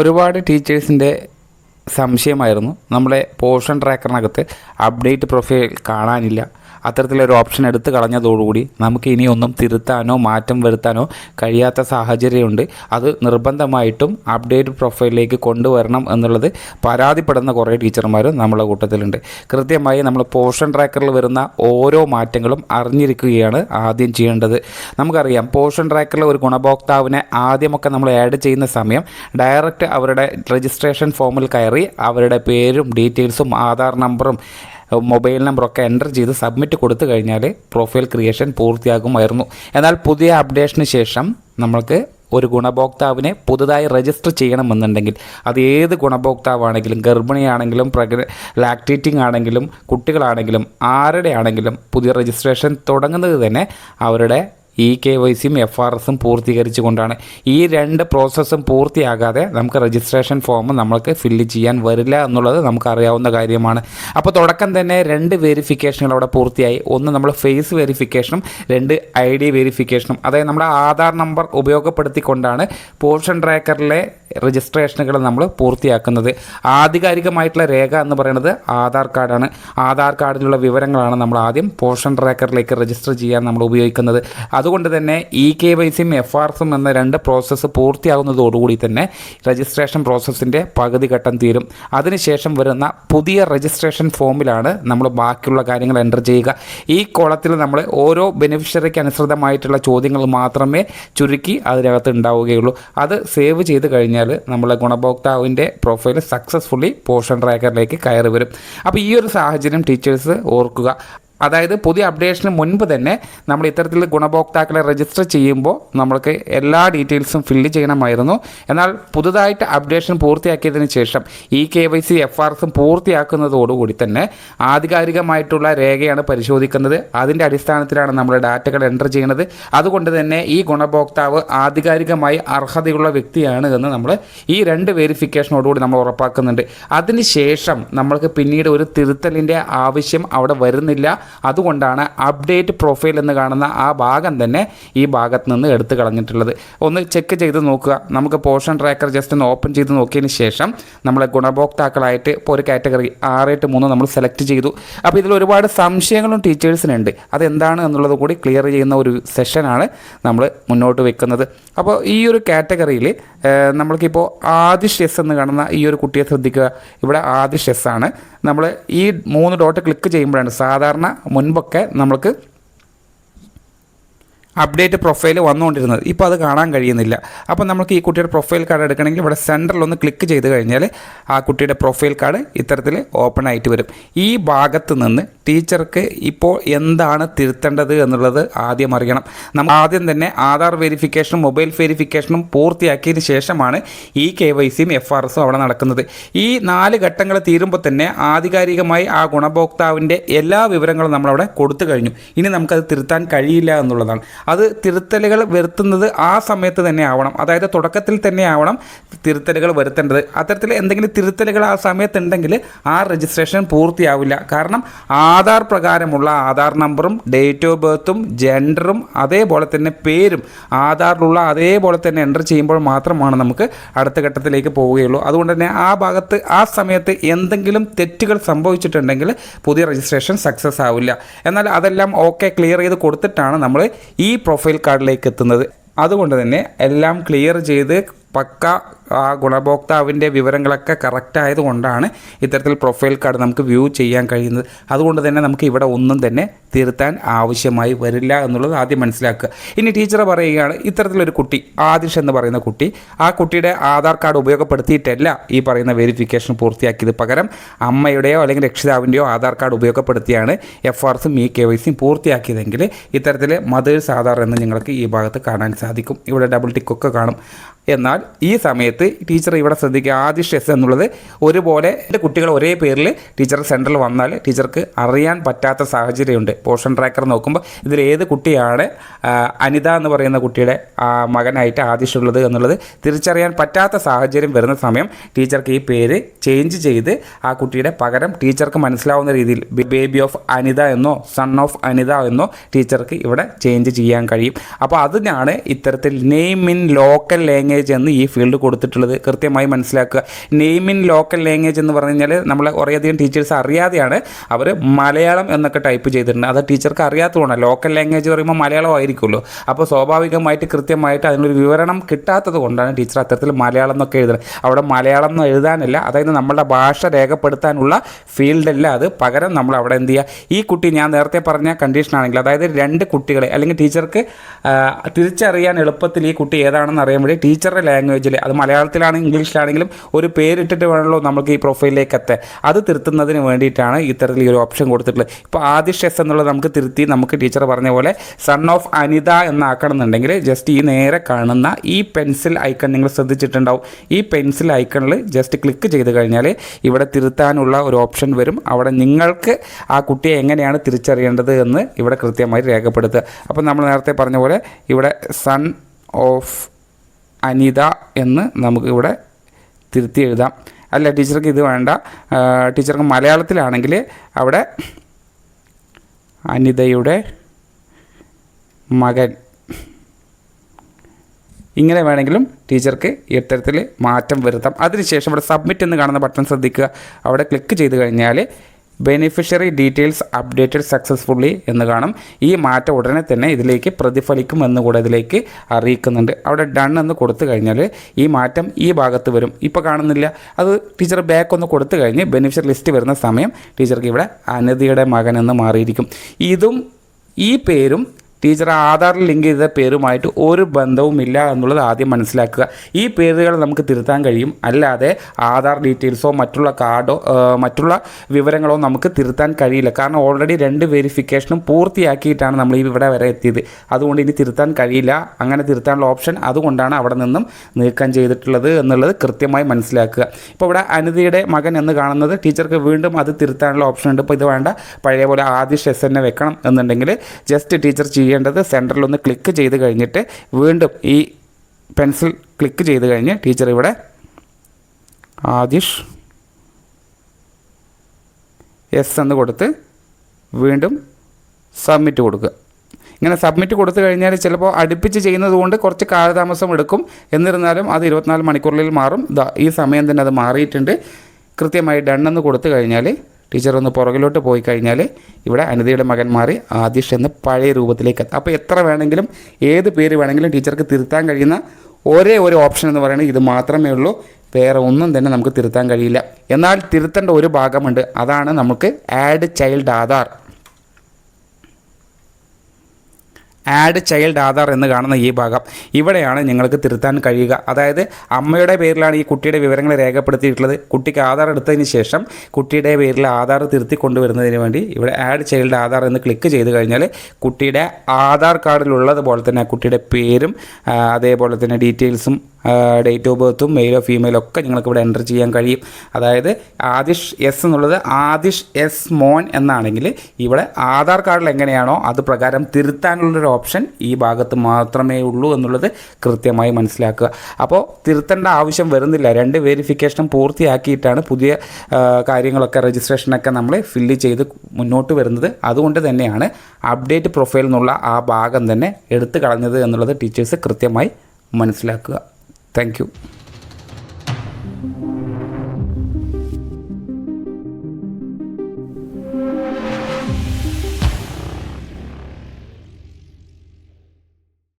ഒരുപാട് ടീച്ചേഴ്സിന്റെ സംശയമായിരുന്നു. നമ്മളെ portion ട്രാക്കറിനകത്ത് update profile കാണാനില്ല. അത്തരത്തിലൊരു ഓപ്ഷൻ എടുത്ത് കളഞ്ഞതോടുകൂടി നമുക്ക് ഇനിയൊന്നും തിരുത്താനോ മാറ്റം വരുത്താനോ കഴിയാത്ത സാഹചര്യമുണ്ട്. അത് നിർബന്ധമായിട്ടും അപ്ഡേറ്റ് പ്രൊഫൈലിലേക്ക് കൊണ്ടുവരണം എന്നുള്ളത് പരാതിപ്പെടുന്ന കുറേ ടീച്ചർമാരും നമ്മളെ കൂട്ടത്തിലുണ്ട്. കൃത്യമായി നമ്മൾ പോർഷൻ ട്രാക്കറിൽ വരുന്ന ഓരോ മാറ്റങ്ങളും അറിഞ്ഞിരിക്കുകയാണ് ആദ്യം ചെയ്യേണ്ടത്. നമുക്കറിയാം പോർഷൻ ട്രാക്കറിൽ ഒരു ഗുണഭോക്താവിനെ ആദ്യമൊക്കെ നമ്മൾ ആഡ് ചെയ്യുന്ന സമയം ഡയറക്റ്റ് അവരുടെ രജിസ്ട്രേഷൻ ഫോമിൽ കയറി അവരുടെ പേരും ഡീറ്റെയിൽസും ആധാർ നമ്പറും മൊബൈൽ നമ്പറൊക്കെ എന്റർ ചെയ്ത് സബ്മിറ്റ് കൊടുത്തു കഴിഞ്ഞാൽ പ്രൊഫൈൽ ക്രിയേഷൻ പൂർത്തിയാകുമായിരുന്നു. എന്നാൽ പുതിയ അപ്ഡേഷന് ശേഷം നമ്മൾക്ക് ഒരു ഗുണഭോക്താവിനെ പുതുതായി രജിസ്റ്റർ ചെയ്യണമെന്നുണ്ടെങ്കിൽ അത് ഏത് ഗുണഭോക്താവാണെങ്കിലും ഗർഭിണിയാണെങ്കിലും പ്രഗ്ന ലാക്ടേറ്റിംഗ് ആണെങ്കിലും കുട്ടികളാണെങ്കിലും ആരുടെ ആണെങ്കിലും പുതിയ രജിസ്ട്രേഷൻ തുടങ്ങുന്നത് തന്നെ അവരുടെ ഇ കെ വൈ സിയും എഫ് ആർ എസും പൂർത്തീകരിച്ചുകൊണ്ടാണ്. ഈ രണ്ട് പ്രോസസ്സും പൂർത്തിയാകാതെ നമുക്ക് രജിസ്ട്രേഷൻ ഫോം നമ്മൾക്ക് ഫില്ല് ചെയ്യാൻ വരില്ല എന്നുള്ളത് നമുക്കറിയാവുന്ന കാര്യമാണ്. അപ്പോൾ തുടക്കം തന്നെ രണ്ട് വെരിഫിക്കേഷനുകൾ അവിടെ പൂർത്തിയായി. ഒന്ന് നമ്മൾ ഫേസ് വെരിഫിക്കേഷനും രണ്ട് ഐ ഡി വെരിഫിക്കേഷനും അതായത് നമ്മുടെ ആധാർ നമ്പർ ഉപയോഗപ്പെടുത്തിക്കൊണ്ടാണ് പോർഷൻ ട്രാക്കറിലെ രജിസ്ട്രേഷനുകൾ നമ്മൾ പൂർത്തിയാക്കുന്നത്. ആധികാരികമായിട്ടുള്ള രേഖ എന്ന് പറയുന്നത് ആധാർ കാർഡാണ് ആധാർ കാർഡിലുള്ള വിവരങ്ങളാണ് നമ്മൾ ആദ്യം പോർഷൻ ട്രാക്കറിലേക്ക് രജിസ്റ്റർ ചെയ്യാൻ നമ്മൾ ഉപയോഗിക്കുന്നത്. അതുകൊണ്ട് തന്നെ ഇ കെ വൈ സിയും എഫ് ആർ എസും എന്ന രണ്ട് പ്രോസസ്സ് പൂർത്തിയാകുന്നതോടുകൂടി തന്നെ രജിസ്ട്രേഷൻ പ്രോസസ്സിന്റെ പകുതി ഘട്ടം തീരും. അതിനുശേഷം വരുന്ന പുതിയ രജിസ്ട്രേഷൻ ഫോമിലാണ് നമ്മൾ ബാക്കിയുള്ള കാര്യങ്ങൾ എന്റർ ചെയ്യുക. ഈ കോളത്തിൽ നമ്മൾ ഓരോ ബെനിഫിഷ്യറിക്ക് അനുസൃതമായിട്ടുള്ള ചോദ്യങ്ങൾ മാത്രമേ ചുരുക്കി അതിനകത്ത് ഉണ്ടാവുകയുള്ളൂ. അത് സേവ് ചെയ്ത് കഴിഞ്ഞാൽ നമ്മളെ ഗുണഭോക്താവിന്റെ പ്രൊഫൈൽ സക്സസ്ഫുള്ളി പോഷൻ ട്രാക്കറിലേക്ക് കയറി വരും. അപ്പോൾ ഈ ഒരു സാഹചര്യം ടീച്ചേഴ്സ് ഓർക്കുക. അതായത് പുതിയ അപ്ഡേഷന് മുൻപ് തന്നെ നമ്മൾ ഇത്തരത്തിൽ ഗുണഭോക്താക്കളെ രജിസ്റ്റർ ചെയ്യുമ്പോൾ നമ്മൾക്ക് എല്ലാ ഡീറ്റെയിൽസും ഫില്ല് ചെയ്യണമായിരുന്നു. എന്നാൽ പുതുതായിട്ട് അപ്ഡേഷൻ പൂർത്തിയാക്കിയതിന് ശേഷം E K Y C F R എസും പൂർത്തിയാക്കുന്നതോടുകൂടി തന്നെ ആധികാരികമായിട്ടുള്ള രേഖയാണ് പരിശോധിക്കുന്നത്. അതിന്റെ അടിസ്ഥാനത്തിലാണ് നമ്മൾ ഡാറ്റകൾ എന്റർ ചെയ്യുന്നത് അതുകൊണ്ട് തന്നെ ഈ ഗുണഭോക്താവ് ആധികാരികമായി അർഹതയുള്ള വ്യക്തിയാണ് എന്ന് നമ്മൾ ഈ രണ്ട് വെരിഫിക്കേഷനോടുകൂടി നമ്മൾ ഉറപ്പാക്കുന്നുണ്ട്. അതിനുശേഷം നമ്മൾക്ക് പിന്നീട് ഒരു തിരുത്തലിന്റെ ആവശ്യം അവിടെ വരുന്നില്ല. അതുകൊണ്ടാണ് അപ്ഡേറ്റ് പ്രൊഫൈൽ എന്ന് കാണുന്ന ആ ഭാഗം തന്നെ ഈ ഭാഗത്ത് നിന്ന് എടുത്തു കളഞ്ഞിട്ടുള്ളത്. ഒന്ന് ചെക്ക് ചെയ്ത് നോക്കുക. നമുക്ക് പോർഷൻ ട്രാക്കർ ജസ്റ്റ് ഒന്ന് ഓപ്പൺ ചെയ്ത് നോക്കിയതിന് ശേഷം നമ്മളെ ഗുണഭോക്താക്കളായിട്ട് ഇപ്പോൾ ഒരു കാറ്റഗറി ആറ് എട്ട് മൂന്ന് നമ്മൾ സെലക്ട് ചെയ്തു. അപ്പോൾ ഇതിൽ ഒരുപാട് സംശയങ്ങളും ടീച്ചേഴ്സിനുണ്ട്. അതെന്താണ് എന്നുള്ളത് കൂടി ക്ലിയർ ചെയ്യുന്ന ഒരു സെഷനാണ് നമ്മൾ മുന്നോട്ട് വെക്കുന്നത്. അപ്പോൾ ഈ ഒരു കാറ്റഗറിയിൽ നമ്മൾക്കിപ്പോൾ ആദിഷ് എസ് എന്ന് കാണുന്ന ഈ ഒരു കുട്ടിയെ ശ്രദ്ധിക്കുക. ഇവിടെ ആദിഷ് എസ് ആണ്. നമ്മൾ ഈ മൂന്ന് ഡോട്ട് ക്ലിക്ക് ചെയ്യുമ്പോഴാണ് സാധാരണ മുൻപൊക്കെ നമ്മൾക്ക് അപ്ഡേറ്റ് പ്രൊഫൈൽ വന്നുകൊണ്ടിരുന്നത്. ഇപ്പോൾ അത് കാണാൻ കഴിയുന്നില്ല. അപ്പോൾ നമുക്ക് ഈ കുട്ടിയുടെ പ്രൊഫൈൽ കാർഡ് എടുക്കണമെങ്കിൽ ഇവിടെ സെന്ററിൽ ഒന്ന് ക്ലിക്ക് ചെയ്ത് കഴിഞ്ഞാൽ ആ കുട്ടിയുടെ പ്രൊഫൈൽ കാർഡ് ഇത്തരത്തിൽ ഓപ്പൺ ആയിട്ട് വരും. ഈ ഭാഗത്ത് നിന്ന് ടീച്ചർക്ക് ഇപ്പോൾ എന്താണ് തിരുത്തേണ്ടത് എന്നുള്ളത് ആദ്യം അറിയണം. നമ്മൾ ആദ്യം തന്നെ ആധാർ വെരിഫിക്കേഷനും മൊബൈൽ വെരിഫിക്കേഷനും പൂർത്തിയാക്കിയതിന് ശേഷമാണ് ഈ കെ വൈ സിയും എഫ് ആർ എസും അവിടെ നടക്കുന്നത്. ഈ നാല് ഘട്ടങ്ങൾ തീരുമ്പോൾ തന്നെ ആധികാരികമായി ആ ഗുണഭോക്താവിന്റെ എല്ലാ വിവരങ്ങളും നമ്മളവിടെ കൊടുത്തു കഴിഞ്ഞു. ഇനി നമുക്കത് തിരുത്താൻ കഴിയില്ല എന്നുള്ളതാണ്. അത് തിരുത്തലുകൾ വരുത്തുന്നത് ആ സമയത്ത് തന്നെ ആവണം. അതായത് തുടക്കത്തിൽ തന്നെ ആവണം തിരുത്തലുകൾ വരുത്തേണ്ടത്. അത്തരത്തിൽ എന്തെങ്കിലും തിരുത്തലുകൾ ആ സമയത്തുണ്ടെങ്കിൽ ആ രജിസ്ട്രേഷൻ പൂർത്തിയാവില്ല. കാരണം ആധാർ പ്രകാരമുള്ള ആധാർ നമ്പറും ഡേറ്റ് ഓഫ് ബർത്തും ജെൻഡറും അതേപോലെ തന്നെ പേരും ആധാറിലുള്ള അതേപോലെ തന്നെ എന്റർ ചെയ്യുമ്പോൾ മാത്രമാണ് നമുക്ക് അടുത്ത ഘട്ടത്തിലേക്ക് പോവുകയുള്ളൂ. അതുകൊണ്ട് തന്നെ ആ ഭാഗത്ത് ആ സമയത്ത് എന്തെങ്കിലും തെറ്റുകൾ സംഭവിച്ചിട്ടുണ്ടെങ്കിൽ പുതിയ രജിസ്ട്രേഷൻ സക്സസ് ആവില്ല. എന്നാൽ അതെല്ലാം ഓക്കെ ക്ലിയർ ചെയ്ത് കൊടുത്തിട്ടാണ് നമ്മൾ ഈ പ്രൊഫൈൽ കാർഡിലേക്ക് എത്തുന്നത്. അതുകൊണ്ട് തന്നെ എല്ലാം ക്ലിയർ ചെയ്ത് പക്ക ആ ഗുണഭോക്താവിന്റെ വിവരങ്ങളൊക്കെ കറക്റ്റ് ആയതുകൊണ്ടാണ് ഇത്തരത്തിൽ പ്രൊഫൈൽ കാർഡ് നമുക്ക് വ്യൂ ചെയ്യാൻ കഴിയുന്നത്. അതുകൊണ്ട് തന്നെ നമുക്ക് ഇവിടെ ഒന്നും തന്നെ തിരുത്താൻ ആവശ്യമായി വരില്ല എന്നുള്ളത് ആദ്യം മനസ്സിലാക്കുക. ഇനി ടീച്ചർ പറയുകയാണ് ഇത്തരത്തിലൊരു കുട്ടി ആദിഷ് എന്ന് പറയുന്ന കുട്ടി ആ കുട്ടിയുടെ ആധാർ കാർഡ് ഉപയോഗപ്പെടുത്തിയിട്ടല്ല ഈ പറയുന്ന വെരിഫിക്കേഷൻ പൂർത്തിയാക്കിയത്. പകരം അമ്മയുടെയോ അല്ലെങ്കിൽ രക്ഷിതാവിന്റെയോ ആധാർ കാർഡ് ഉപയോഗപ്പെടുത്തിയാണ് എഫ് ആർ എസും ഇ കെ വൈ സിയും പൂർത്തിയാക്കിയതെങ്കിൽ ഇത്തരത്തിൽ മദേഴ്സ് ആധാർ എന്ന് നിങ്ങൾക്ക് ഈ ഭാഗത്ത് കാണാൻ സാധിക്കും. ഇവിടെ ഡബിൾ ടിക്കൊക്കെ കാണും. എന്നാൽ ഈ സമയത്ത് ടീച്ചർ ഇവിടെ ശ്രദ്ധിക്കുക. ആദ്യ സ്ട്രെസ് എന്നുള്ളത് ഒരുപോലെ കുട്ടികൾ ഒരേ പേരിൽ ടീച്ചർ സെന്ററിൽ വന്നാൽ ടീച്ചർക്ക് അറിയാൻ പറ്റാത്ത സാഹചര്യമുണ്ട്. പോർഷൻ ട്രാക്കർ നോക്കുമ്പോൾ ഇതിൽ ഏത് കുട്ടിയാണ് അനിത എന്ന് പറയുന്ന കുട്ടിയുടെ മകനായിട്ട് ആദിഷുള്ളത് എന്നുള്ളത് തിരിച്ചറിയാൻ പറ്റാത്ത സാഹചര്യം വരുന്ന സമയം ടീച്ചർക്ക് ഈ പേര് ചേഞ്ച് ചെയ്ത് ആ കുട്ടിയുടെ പകരം ടീച്ചർക്ക് മനസ്സിലാവുന്ന രീതിയിൽ ബേബി ഓഫ് അനിത എന്നോ സൺ ഓഫ് അനിത എന്നോ ടീച്ചർക്ക് ഇവിടെ ചേഞ്ച് ചെയ്യാൻ കഴിയും. അപ്പോൾ അതിനാണ് ഇത്തരത്തിൽ നെയിം ഇൻ ലോക്കൽ ലാംഗ്വേജ് എന്ന് ഈ ഫീൽഡ് കൊടുത്തിട്ട് കൊടുത്തിട്ടുള്ളത്. കൃത്യമായി മനസ്സിലാക്കുക. നെയിം ഇൻ ലോക്കൽ ലാംഗ്വേജ് എന്ന് പറഞ്ഞു കഴിഞ്ഞാൽ നമ്മൾ കുറേയധികം ടീച്ചേഴ്സ് അറിയാതെയാണ് അവർ മലയാളം എന്നൊക്കെ ടൈപ്പ് ചെയ്തിട്ടുണ്ട്. അത് ടീച്ചർക്ക് അറിയാത്തതുകൊണ്ട്. ലോക്കൽ ലാംഗ്വേജ് പറയുമ്പോൾ മലയാളം ആയിരിക്കുമല്ലോ. അപ്പോൾ സ്വാഭാവികമായിട്ട് കൃത്യമായിട്ട് അതിനൊരു വിവരണം കിട്ടാത്തത് കൊണ്ടാണ് ടീച്ചർ അത്തരത്തിൽ മലയാളം എന്നൊക്കെ എഴുതുന്നത്. അവിടെ മലയാളം എന്ന് എഴുതാനല്ല. അതായത് നമ്മളുടെ ഭാഷ രേഖപ്പെടുത്താനുള്ള ഫീൽഡല്ല അത്. പകരം നമ്മൾ അവിടെ എന്ത് ചെയ്യുക ഈ കുട്ടി ഞാൻ നേരത്തെ പറഞ്ഞ കണ്ടീഷനാണെങ്കിൽ അതായത് രണ്ട് കുട്ടികളെ അല്ലെങ്കിൽ ടീച്ചർക്ക് തിരിച്ചറിയാൻ എളുപ്പത്തിൽ ഈ കുട്ടി ഏതാണെന്ന് അറിയാൻ വേണ്ടി ടീച്ചറുടെ ലാംഗ്വേജിൽ അത് മലയാളത്തിലാണെങ്കിലും ഇംഗ്ലീഷിലാണെങ്കിലും ഒരു പേരിട്ടിട്ട് വേണമല്ലോ നമുക്ക് ഈ പ്രൊഫൈലിലേക്ക് എത്താൻ. അത് തിരുത്തുന്നതിന് വേണ്ടിയിട്ടാണ് ഇത്തരത്തിൽ ഈ ഒരു ഓപ്ഷൻ കൊടുത്തിട്ടുള്ളത്. ഇപ്പോൾ ആദിഷ് എസ് എന്നുള്ളത് നമുക്ക് തിരുത്തി നമുക്ക് ടീച്ചർ പറഞ്ഞ പോലെ സൺ ഓഫ് അനിത എന്നാക്കണമെന്നുണ്ടെങ്കിൽ ജസ്റ്റ് ഈ നേരെ കാണുന്ന ഈ പെൻസിൽ ഐക്കൺ നിങ്ങൾ ശ്രദ്ധിച്ചിട്ടുണ്ടാവും. ഈ പെൻസിൽ ഐക്കണിൽ ജസ്റ്റ് ക്ലിക്ക് ചെയ്ത് കഴിഞ്ഞാൽ ഇവിടെ തിരുത്താനുള്ള ഒരു ഓപ്ഷൻ വരും. അവിടെ നിങ്ങൾക്ക് ആ കുട്ടിയെ എങ്ങനെയാണ് തിരിച്ചറിയേണ്ടത് എന്ന് ഇവിടെ കൃത്യമായി രേഖപ്പെടുത്തുക. അപ്പോൾ നമ്മൾ നേരത്തെ പറഞ്ഞ പോലെ ഇവിടെ സൺ ഓഫ് അനിത എന്ന് നമുക്കിവിടെ തിരുത്തി എഴുതാം. അല്ല ടീച്ചർക്ക് ഇത് വേണ്ട. ടീച്ചർക്ക് മലയാളത്തിലാണെങ്കിൽ അവിടെ അനിതയുടെ മകൻ. ഇങ്ങനെ വേണമെങ്കിലും ടീച്ചർക്ക് ഇത്തരത്തിൽ മാറ്റം വരുത്താം. അതിനുശേഷം ഇവിടെ സബ്മിറ്റ് എന്ന് കാണുന്ന ബട്ടൺ ശ്രദ്ധിക്കുക. അവിടെ ക്ലിക്ക് ചെയ്ത് കഴിഞ്ഞാൽ ബെനിഫിഷ്യറി ഡീറ്റെയിൽസ് അപ്ഡേറ്റഡ് സക്സസ്ഫുള്ളി എന്ന് കാണും. ഈ മാറ്റം ഉടനെ തന്നെ ഇതിലേക്ക് പ്രതിഫലിക്കും എന്ന് കൂടെ ഇതിലേക്ക് അറിയിക്കുന്നുണ്ട്. അവിടെ ഡൺ എന്ന് കൊടുത്തു കഴിഞ്ഞാൽ ഈ മാറ്റം ഈ ഭാഗത്ത് വരും. ഇപ്പോൾ കാണുന്നില്ല. അത് ടീച്ചർ ബാക്ക് ഒന്ന് കൊടുത്തു കഴിഞ്ഞ് ബെനിഫിഷ്യറി ലിസ്റ്റ് വരുന്ന സമയം ടീച്ചർക്ക് ഇവിടെ അനധിയുടെ മകൻ എന്ന് മാറിയിരിക്കും. ഇതും ഈ പേരും ടീച്ചർ ആധാറിൽ ലിങ്ക് ചെയ്ത പേരുമായിട്ട് ഒരു ബന്ധവുമില്ല എന്നുള്ളത് ആദ്യം മനസ്സിലാക്കുക. ഈ പേരുകൾ നമുക്ക് തിരുത്താൻ കഴിയും. അല്ലാതെ ആധാർ ഡീറ്റെയിൽസോ മറ്റുള്ള കാർഡോ മറ്റുള്ള വിവരങ്ങളോ നമുക്ക് തിരുത്താൻ കഴിയില്ല. കാരണം ഓൾറെഡി രണ്ട് വെരിഫിക്കേഷനും പൂർത്തിയാക്കിയിട്ടാണ് നമ്മൾ ഇവിടെ വരെ എത്തിയത്. അതുകൊണ്ട് ഇനി തിരുത്താൻ കഴിയില്ല. അങ്ങനെ തിരുത്താനുള്ള ഓപ്ഷൻ അതുകൊണ്ടാണ് അവിടെ നിന്നും നീക്കം ചെയ്തിട്ടുള്ളത് എന്നുള്ളത് കൃത്യമായി മനസ്സിലാക്കുക. ഇപ്പോൾ ഇവിടെ അനിതയുടെ മകൻ എന്ന് കാണുന്നത് ടീച്ചർക്ക് വീണ്ടും അത് തിരുത്താനുള്ള ഓപ്ഷൻ ഉണ്ട്. ഇപ്പോൾ ഇത് വേണ്ട. പഴയ പോലെ ആദ്യ ഷെസ് തന്നെ വെക്കണം എന്നുണ്ടെങ്കിൽ ജസ്റ്റ് ടീച്ചർ ചെയ്യേണ്ടത് സെന്ററിൽ ഒന്ന് ക്ലിക്ക് ചെയ്ത് കഴിഞ്ഞിട്ട് വീണ്ടും ഈ പെൻസിൽ ക്ലിക്ക് ചെയ്ത് കഴിഞ്ഞ് ടീച്ചർ ഇവിടെ ആദിഷ് എസ് എന്ന് കൊടുത്ത് വീണ്ടും സബ്മിറ്റ് കൊടുക്കുക. ഇങ്ങനെ സബ്മിറ്റ് കൊടുത്തു കഴിഞ്ഞാൽ ചിലപ്പോൾ അടുപ്പിച്ച് ചെയ്യുന്നത് കൊണ്ട് കുറച്ച് കാലതാമസം എടുക്കും. എന്നിരുന്നാലും അത് ഇരുപത്തിനാല് മണിക്കൂറിൽ മാറും. ഈ സമയം തന്നെ അത് മാറിയിട്ടുണ്ട്. കൃത്യമായി ഡൺ എന്ന് കൊടുത്തു കഴിഞ്ഞാൽ ടീച്ചർ ഒന്ന് പുറകിലോട്ട് പോയി കഴിഞ്ഞാൽ ഇവിടെ അനിതയുടെ മകൻ മാറി ആദിഷ് എന്ന് പഴയ രൂപത്തിലേക്ക് എത്താം. അപ്പോൾ എത്ര വേണമെങ്കിലും ഏത് പേര് വേണമെങ്കിലും ടീച്ചർക്ക് തിരുത്താൻ കഴിയുന്ന ഒരേ ഒരു ഓപ്ഷൻ എന്ന് പറയുന്നത് ഇത് മാത്രമേ ഉള്ളൂ. വേറെ ഒന്നും തന്നെ നമുക്ക് തിരുത്താൻ കഴിയില്ല. എന്നാൽ തിരുത്തേണ്ട ഒരു ഭാഗമുണ്ട്. അതാണ് നമുക്ക് add child Aadhaar. Add child Aadhaar എന്ന് കാണുന്ന ഈ ഭാഗം. ഇവിടെയാണ് നിങ്ങൾക്ക് തിരുത്താൻ കഴിയുക. അതായത് അമ്മയുടെ പേരിലാണ് ഈ കുട്ടിയുടെ വിവരങ്ങൾ രേഖപ്പെടുത്തിയിട്ടുള്ളത്. കുട്ടിക്ക് ആധാർ എടുത്തതിന് ശേഷം കുട്ടിയുടെ പേരിൽ ആധാർ തിരുത്തി കൊണ്ടുവരുന്നതിന് വേണ്ടി ഇവിടെ ആഡ് ചൈൽഡ് ആധാർ എന്ന് ക്ലിക്ക് ചെയ്ത് കഴിഞ്ഞാൽ കുട്ടിയുടെ ആധാർ കാർഡിലുള്ളതുപോലെ തന്നെ കുട്ടിയുടെ പേരും അതേപോലെ തന്നെ ഡീറ്റെയിൽസും ഡേറ്റ് ഓഫ് ബർത്തും മെയിലോ ഫീമെയിലോ ഒക്കെ നിങ്ങൾക്ക് ഇവിടെ എന്റർ ചെയ്യാൻ കഴിയും. അതായത് ആദിഷ് എസ് എന്നുള്ളത് ആദിഷ് എസ് മോൻ എന്നാണെങ്കിൽ ഇവിടെ ആധാർ കാർഡിൽ എങ്ങനെയാണോ അത് പ്രകാരം തിരുത്താനുള്ളൊരു ഓപ്ഷൻ ഈ ഭാഗത്ത് മാത്രമേ ഉള്ളൂ എന്നുള്ളത് കൃത്യമായി മനസ്സിലാക്കുക. അപ്പോൾ തിരുത്തേണ്ട ആവശ്യം വരുന്നില്ല. രണ്ട് വെരിഫിക്കേഷനും പൂർത്തിയാക്കിയിട്ടാണ് പുതിയ കാര്യങ്ങളൊക്കെ രജിസ്ട്രേഷനൊക്കെ നമ്മൾ ഫില്ല് ചെയ്ത് മുന്നോട്ട് വരുന്നത്. അതുകൊണ്ട് തന്നെയാണ് അപ്ഡേറ്റ് പ്രൊഫൈൽ എന്നുള്ള ആ ഭാഗം തന്നെ എടുത്തു കളഞ്ഞത് എന്നുള്ളത് ടീച്ചേഴ്സ് കൃത്യമായി മനസ്സിലാക്കുക. താങ്ക്